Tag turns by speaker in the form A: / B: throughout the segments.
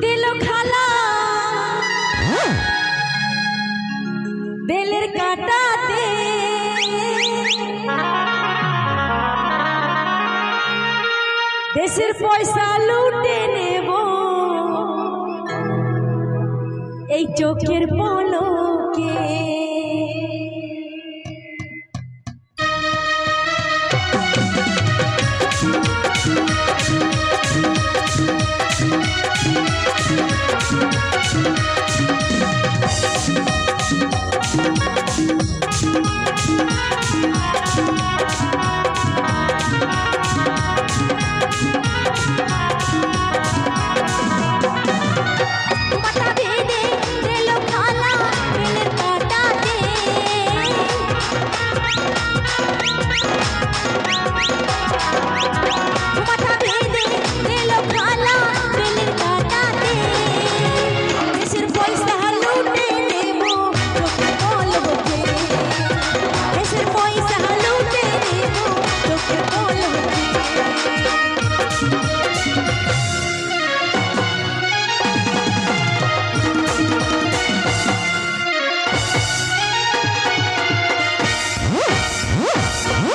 A: দিল খালা। বেলের কাটাতে। দেশের পয়সা লুটে নেব। এই চোখের পলকে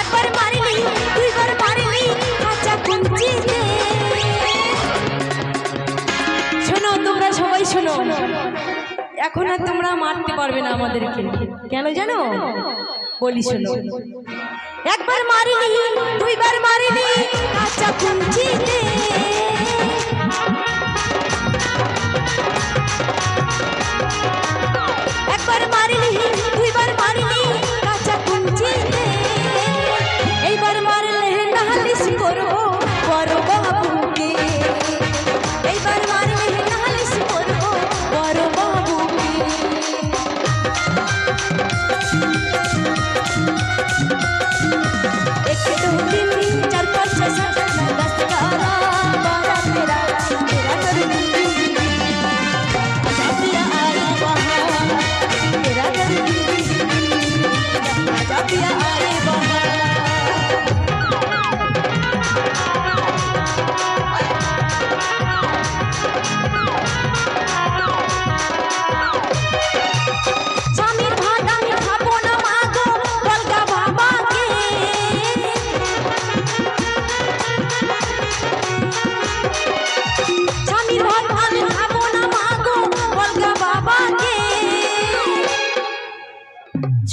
A: একবার শোনো, তোমরা সবাই শোনো। এখন আর তোমরা মারতে পারবে না আমাদেরকে। কেন জানো? বলি শোনো। একবার মারিলি দুইবার মারিলি কাঁচা কুঞ্চিতে নালিশ করবো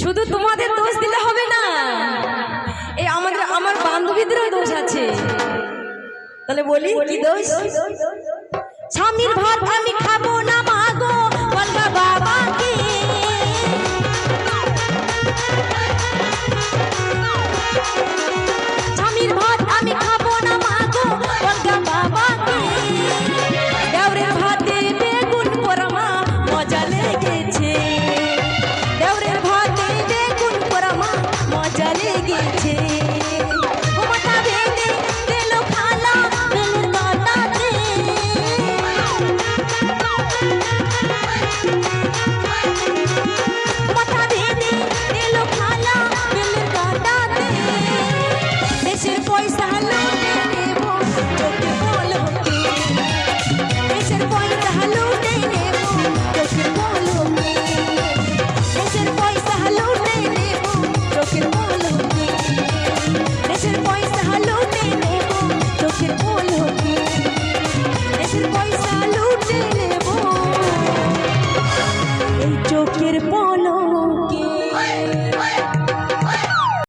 A: শুধু তোমাদের দোষ দিলে হবে না। এই আমাদের, আমার বান্ধবীদেরও দোষ আছে। তাহলে বলি, কি দোষ? স্বামীর ভাত আমি খাব না মাগো বাবাকে